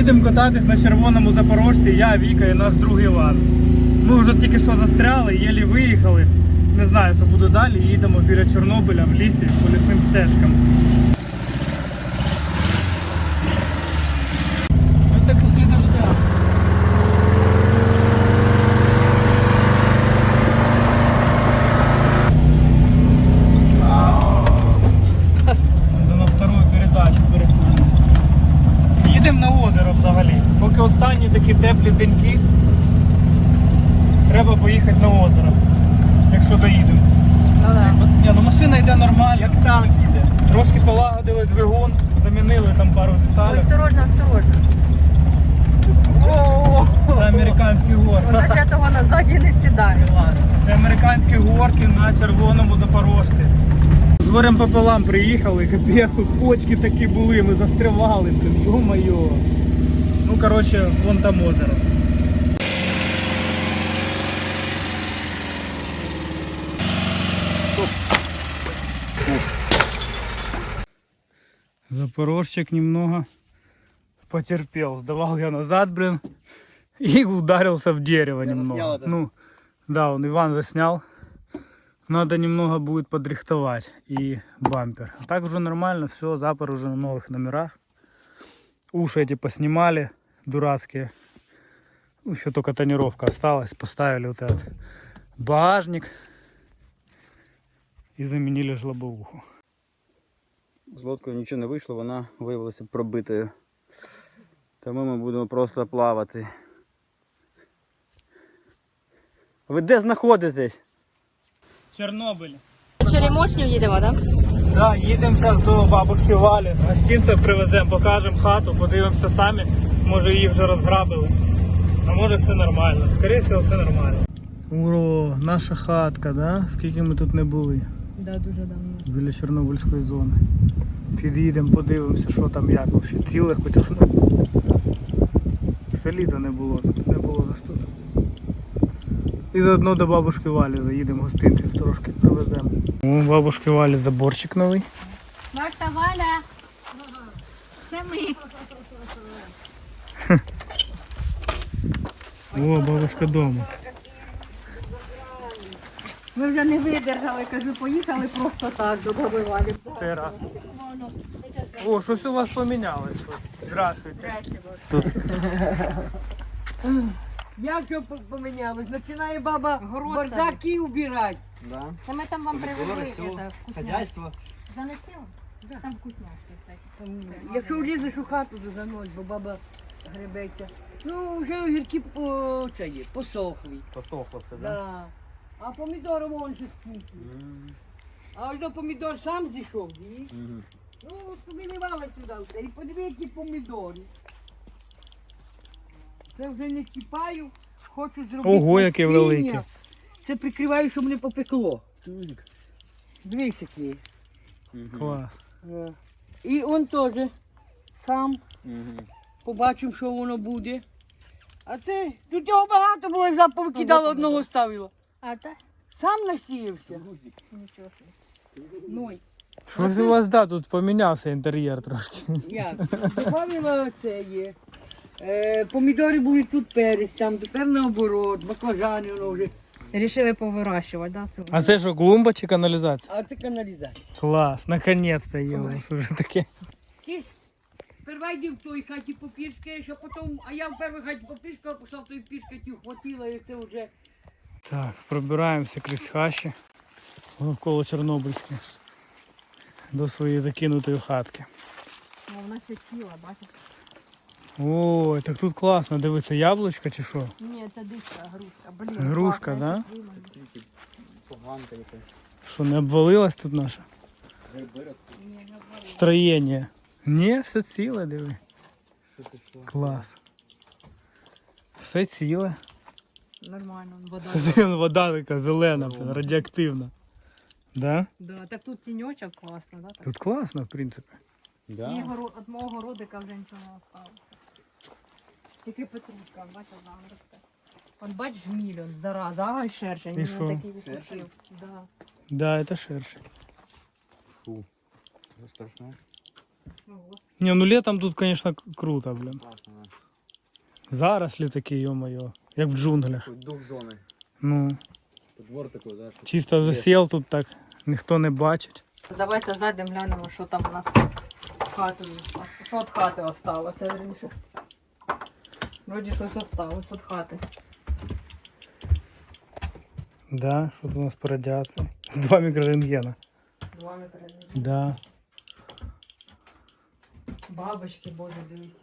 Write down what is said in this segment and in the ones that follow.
Їдемо кататись на червоному запорожці, я, Віка і наш другий Іван. Ми вже тільки що застряли, єлі виїхали. Не знаю, що буде далі. Їдемо біля Чорнобиля в лісі по лісним стежкам. Ось так після дождя. Надо на вторую передачу переходимо. Їдемо на озеро взагалі. Поки останні такі теплі деньки, треба поїхати на озеро, якщо доїдемо. Ну да. Ні, ну машина йде нормально, як танк їде. Трошки полагодили двигун, замінили там пару Ой, деталей. осторожно, осторожно. Це американські горки. Вона ж того назаді не сідає. Це американські горки на червоному запорожці. З горем пополам приїхали, капець, тут почки такі були, ми застрявали, йо-моє. Ну, коротше, вон там озеро. Запорожчик немного потерпел. Сдавал я назад, блин, и ударился в дерево Я немного. это. Ну, да, он Иван заснял. Надо немного будет подрихтовать и бампер. А так уже нормально, все, запор уже на новых номерах. Уши эти поснимали, дурацкие. Ну, еще только тонировка осталась. Поставили вот этот багажник и заменили жлобовуху. З лодкою нічого не вийшло, вона виявилася пробитою. Тому ми будемо просто плавати. Ви де знаходитесь? Чорнобиль. Черемошню їдемо, так? Да, їдемо зараз до бабушки Валі. Гостинців привеземо, покажемо хату, подивимося самі. Може її вже розграбили. А може все нормально. Скоріше всього, все нормально. Уро, наша хатка, да? Скільки ми тут не були Да, дуже давно. біля Чорнобильської зони. Під'їдемо, подивимося, що там як взагалі. Ціле хоч. Все літо не було тут, не було нас тут. І заодно до бабушки Валі заїдемо гостинців трошки привеземо. У бабушки Валі заборчик новий. Марта Валя. Це ми. О, бабушка дома. Ми вже не видержали, кажу, поїхали просто так до баби Валі. Це раз. О, щось у вас помінялось. тут. Здравствуйте. Як що помінялось? Починає баба Город бардаки убирати. Да. Та ми там вам привезли Всё. это, вкусняшки. Хазяйство. Занесли? Там вкусняшки всякі. Якщо влізеш у хату, то занось, бо баба гребеться. Ну, вже огірки по, це є, посохли. Посохло все, да? Да. А помідори вон же скільки. А ось до помідор сам зійшов, і Мгм. ну, помінувала сюди все. І подиви, які помідори. Це вже не чіпаю, хочу зробити. Ого, яке насіння. велике. Це прикриваю, щоб не попекло. Дивись, які. Клас. Е, І он теж сам Мгм. побачив, що воно буде. А це тут його багато було, я повикидала одного ставила. А так? Сам насіявся. Нічого собі. Ну, Щось у вас, да, тут помінявся інтер'єр трошки. як? Добавила оце є. Е, помідори були тут перець, там тепер наоборот, баклажани воно вже. Рішили повирощувати, да, цю? А це що, клумба чи каналізація? А це каналізація. Клас, наконець-то є у вас уже таке. Сперва йди в той хаті попірське, а потім, а я в першій хаті попірська, а пішла в той пірська, хватила, і це вже Так, пробираємося крізь хащі навколо Чорнобильське до своєї закинутої хатки. Ну, вона ще ціла, бачиш? Ой, так тут класно, дивиться, яблучко чи що? Ні, це дичка, грушка. Блін, Грушка, класно, да? Поганка. Що, не обвалилась тут наша? Строєння. Ні, все ціле, диви. Що ти що? Клас. Все ціле. Нормально, вода. Вода така зелена, блін, радіоактивна. Да? Да, так тут тіньочок класно, да? Так? Тут класно, в принципі. І Да? горо- От мого городика вже нічого не осталось. Тільки петрушка, бачиш, там росте. От бач жміль, он, зараза, ага, й шершень, І він такий відпочив. Да. Да, це ширше. Фу. Це страшно. Ого. Не, ну летом тут, конечно, к- круто, блин. Класно, да. Зарослі такі, ё-моё, як в джунглях. Такий дух зони. Ну, Двор такий, да, що чисто засел тут так, ніхто не бачить. Давайте зайдемо глянемо, що там у нас з хатою. Що від хати осталося, верніше. Вроді щось осталось від хати. Да, що тут у нас по радіації? Два мікрорентгена. Два метри. Да. Бабочки, боже, дивись.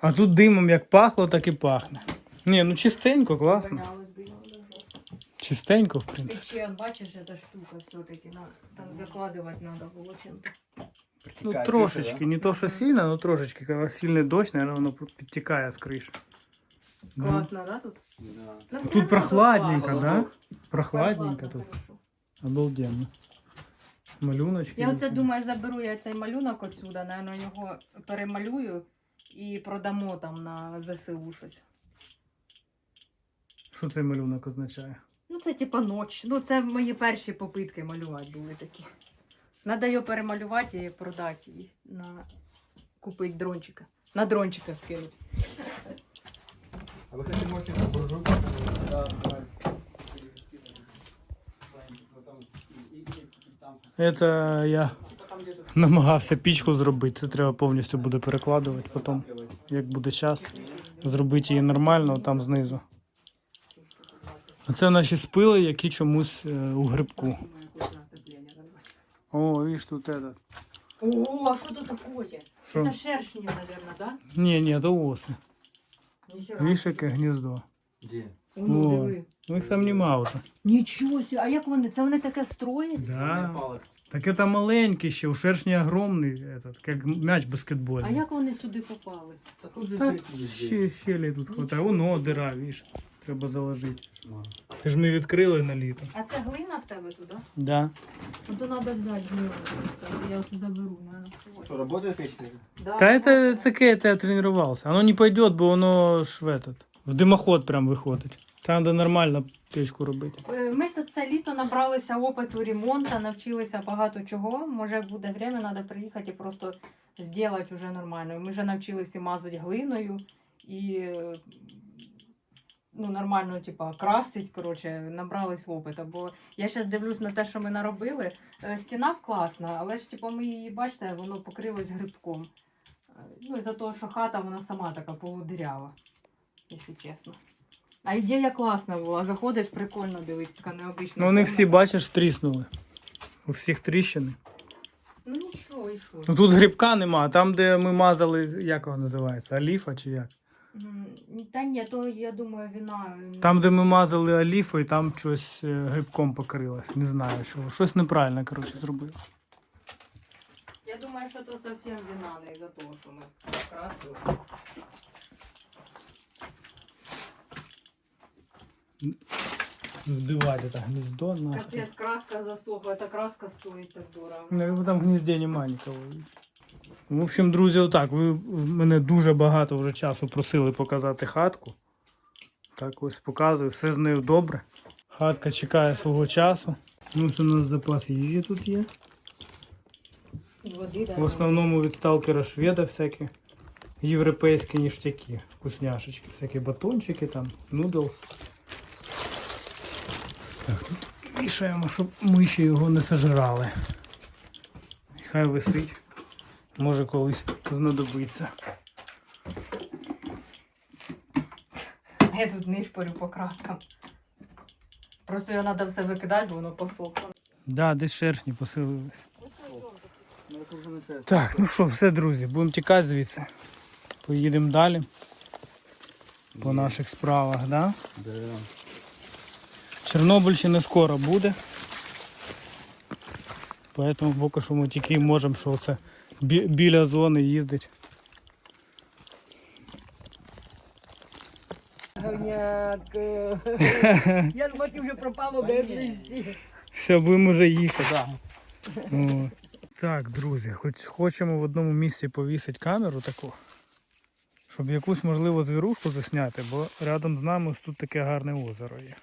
А тут димом як пахло, так і пахне. Ні, ну чистенько, класно. Вонялось димом, да, жорстко. Чистенько, в принципі. ще, бачиш, ця штука все-таки, там закладувати треба було чим-то. Ну трошечки, не то, що сильно, але трошечки. Коли сильний дощ, наверное, воно підтікає з криші. Класно, да, тут? Да. Ну, все Тут прохладненько, класно. да? Прохладненько тут. хорошо. Обалденно. Малюночки. Я оце думаю, заберу я цей малюнок отсюда, наверное, його перемалюю і продамо там на ЗСУ щось. Що цей малюнок означає? Ну, це типа ноч. Ну, це мої перші попитки малювати були такі. Надо його перемалювати і продати і на купити дрончика. На дрончика скинути. А ви хотите можете на буржуйку? Да. Это я намагався пічку зробити. Це треба повністю буде перекладувати потім, як буде час. Зробити її нормально там знизу. А Це наші спили, які чомусь е, у грибку. О, видиш, тут этот. О, а що тут таке? Що? Це шершні, мабуть, да? Ні, ні, то оси. Ніхера. Видиш, яке гніздо. Де? Ну, О. диви. Ну їх там нема вже. Нічого себе, а як вони? Це вони таке строять? Да. Так це маленький ще, у шершні огромний, этот, як м'яч А баскетбольний. як вони сюди попали? Та тут же Так, дырки везде. ще щелі тут хватає. Нічого Воно собі. дира, видиш. Треба заложити. Ну. Ти ж ми відкрили на літо. А це глина в тебе туди? Да. Ну то треба взяти глину. Я оце заберу, наверное, Що, работает печка? Да, Та это таке, это я тренувався. Оно не пойдет, бо воно ж в этот, в димоход прям виходить. Там треба нормально печку робити. Е, Ми за це літо набралися опиту ремонту, навчилися багато чого. Може, як буде время, треба приїхати і просто зробити вже нормально. Ми вже навчилися мазати глиною і е, ну, нормально, типа, красить, коротше, набрались опиту. Бо я зараз дивлюсь на те, що ми наробили. Е, Стіна класна, але ж типу, ми її, бачите, воно покрилось грибком. Е, Ну, і за того, що хата вона сама така полудирява, якщо чесно. А ідея класна була. Заходиш, прикольно дивись, така необична. Ну вони всі, бачиш, тріснули. У всіх тріщини. Ну нічого, і що? Ну тут грибка нема, там, де ми мазали, як його називається? Аліфа чи як? Та ні, то я думаю, вина. Там, де ми мазали аліфою, там щось е, грибком покрилось. Не знаю чого. Щось неправильно, коротше, зробили. Я думаю, що то зовсім вина не із-за того, що ми красили. Вбивати це гніздо нахуй. Капець, краска засохла, эта краска стоїть так дорого. Ну, там в гнізді немає нікого. В общем, друзі, отак. Ви в мене дуже багато вже часу просили показати хатку. Так ось показую, все з нею добре. Хатка чекає свого часу. Ну, ось у нас запас їжі тут є. Води, да. В основному від сталкера шведа всякі європейські ніштяки, вкусняшечки, всякі батончики там, нудлс. Так, тут вішаємо, щоб миші його не сожрали. Хай висить. Може колись знадобиться. А я тут нишпорю по краскам. Просто його треба все викидати, бо воно посохло. Да, десь шершні поселились. Так, ну що, все, друзі, будемо тікати звідси. Поїдемо далі. По наших справах, да? Да. Чорнобиль ще не скоро буде. Поэтому поки що ми тільки можемо, що це бі- біля зони їздить. Говнятко. Я думаю, вже пропало без. Все, будемо вже їхати. О. Так, друзі, хоч хочемо в одному місці повісити камеру таку, щоб якусь можливо звірушку засняти, бо рядом з нами ось тут таке гарне озеро є.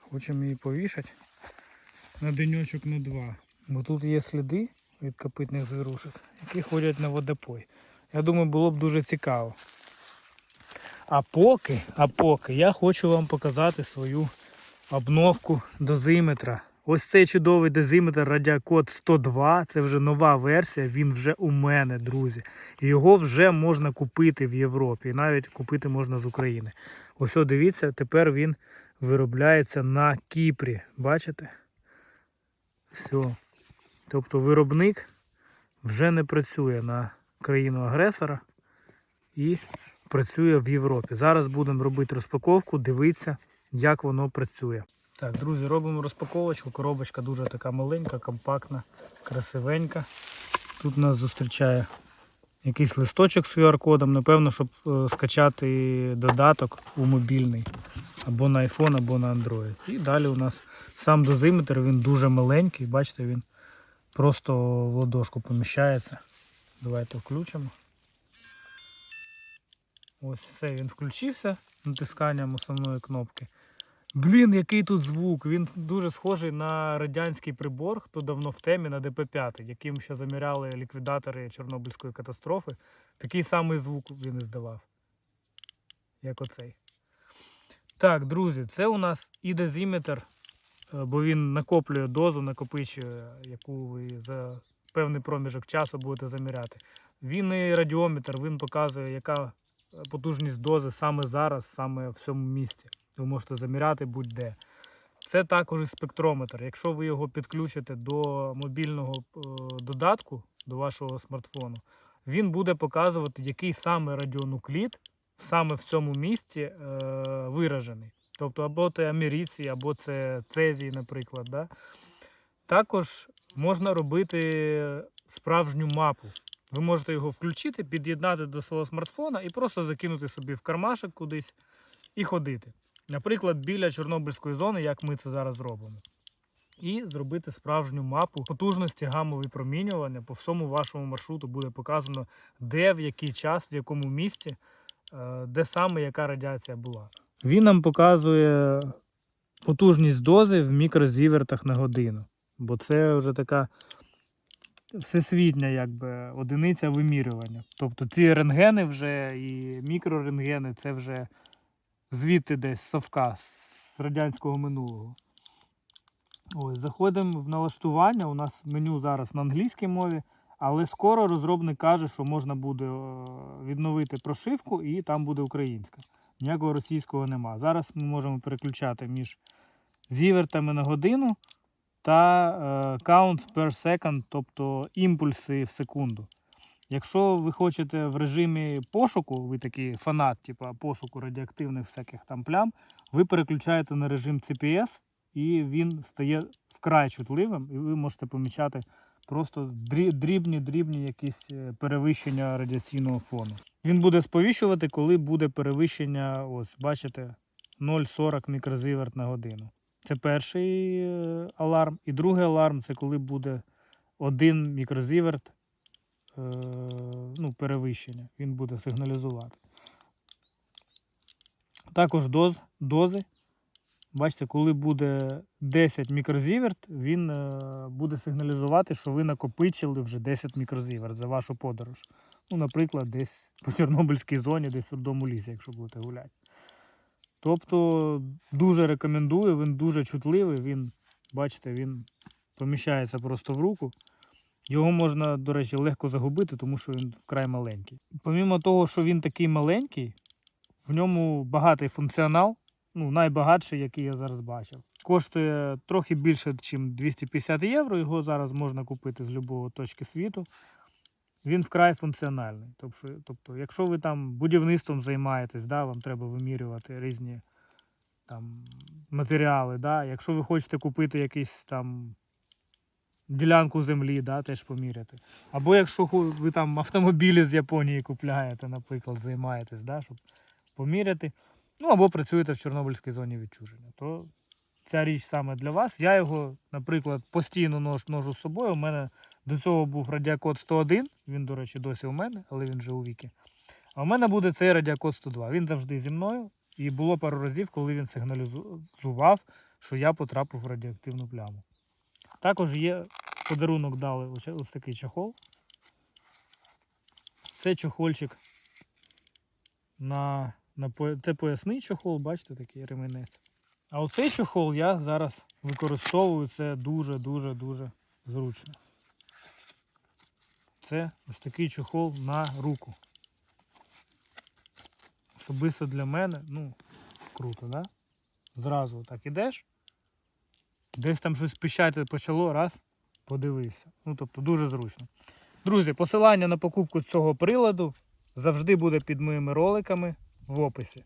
Хочемо її повішати на денечок на два. Бо тут є сліди, від копитних звірушок, які ходять на водопой. Я думаю, було б дуже цікаво. А поки, а поки я хочу вам показати свою обновку дозиметра. Ось цей чудовий дозиметр Радіакод 102. Це вже нова версія. Він вже у мене, друзі. Його вже можна купити в Європі. І навіть купити можна з України. Ось дивіться, тепер він виробляється на Кіпрі. Бачите? Все. Тобто виробник вже не працює на країну агресора і працює в Європі. Зараз будемо робити розпаковку, дивитися, як воно працює. Так, друзі, робимо розпаковочку. Коробочка дуже така маленька, компактна, красивенька. Тут нас зустрічає якийсь листочок з QR-кодом, напевно, щоб е, скачати додаток у мобільний або на iPhone, або на Android. І далі у нас сам дозиметр, він дуже маленький, бачите, він просто в ладошку поміщається. Давайте включимо. Ось все, він включився натисканням основної кнопки. Блін, який тут звук! Він дуже схожий на радянський прибор, хто давно в темі на ДП-5, яким ще заміряли ліквідатори Чорнобильської катастрофи. Такий самий звук він издавав, як оцей. Так, друзі, це у нас і бо він накоплює дозу, накопичує, яку ви за певний проміжок часу будете заміряти. Він і радіометр, він показує, яка е, потужність дози саме зараз, саме в цьому місці. Ви можете заміряти будь-де. Це також і спектрометр. Якщо ви його підключите до мобільного е, додатку, до вашого смартфону, він буде показувати, який саме радіонуклід саме в цьому місці е, виражений. Тобто або це америцій, або це цезій, наприклад. Да? Також можна робити справжню мапу. Ви можете його включити, під'єднати до свого смартфона і просто закинути собі в кармашок кудись і ходити. Наприклад, біля Чорнобильської зони, як ми це зараз робимо. І зробити справжню мапу потужності гамові промінювання по всьому вашому маршруту буде показано, де, в який час, в якому місці, е, де саме яка радіація була. Він нам показує потужність дози в мікрозівертах на годину. Бо це вже така всесвітня якби, одиниця вимірювання. Тобто ці рентгени вже і мікрорентгени це вже звідти десь совка, з радянського минулого. Ось, заходимо в налаштування. У нас меню зараз на англійській мові, але скоро розробник каже, що можна буде е, відновити прошивку і там буде українська. Ніякого російського нема. Зараз ми можемо переключати між зівертами на годину та е, counts per second, тобто імпульси в секунду. Якщо ви хочете в режимі пошуку, ви такий фанат, типу пошуку радіоактивних всяких там плям, ви переключаєте на режим CPS, і він стає вкрай чутливим, і ви можете помічати просто дрібні-дрібні якісь е, перевищення радіаційного фону. Він буде сповіщувати, коли буде перевищення, ось бачите, 0,40 мікрозиверт на годину. Це перший е, аларм. І другий аларм це коли буде 1 мікрозиверт е, ну, перевищення. Він буде сигналізувати. Також доз, дози. Бачите, коли буде 10 мікрозіверт, він е, буде сигналізувати, що ви накопичили вже 10 мікрозіверт за вашу подорож. Ну, наприклад, десь по Чорнобильській зоні, десь у дому лісі, якщо будете гуляти. Тобто дуже рекомендую, він дуже чутливий, він, бачите, він поміщається просто в руку. Його можна, до речі, легко загубити, тому що він вкрай маленький. Помімо того, що він такий маленький, в ньому багатий функціонал, ну, найбагатший, який я зараз бачив. Коштує трохи більше, ніж 250 євро. Його зараз можна купити з будь-якої точки світу. Він вкрай функціональний. Тобто, тобто, якщо ви там будівництвом займаєтесь, да, вам треба вимірювати різні там, матеріали. Да, Якщо ви хочете купити якийсь там ділянку землі, да, теж поміряти. Або якщо ви там автомобілі з Японії купляєте, наприклад, займаєтесь, да, щоб поміряти. Ну або працюєте в Чорнобильській зоні відчуження, то ця річ саме для вас. Я його, наприклад, постійно нож, ножу з собою. У мене до цього був радіакод 101, він, до речі, досі у мене, але він вже у віки. А у мене буде цей радіакод 102. Він завжди зі мною. І було пару разів, коли він сигналізував, що я потрапив в радіоактивну пляму. Також є подарунок дали ось, такий чохол. Це чохольчик на, на це поясний чохол, бачите, такий ремінець. А оцей чохол я зараз використовую. Це дуже-дуже дуже зручно. Це ось такий чохол на руку. Особисто для мене, ну, круто, да? Зразу так ідеш. Десь там щось пищати почало, раз, подивився. Ну, тобто дуже зручно. Друзі, посилання на покупку цього приладу завжди буде під моїми роликами в описі.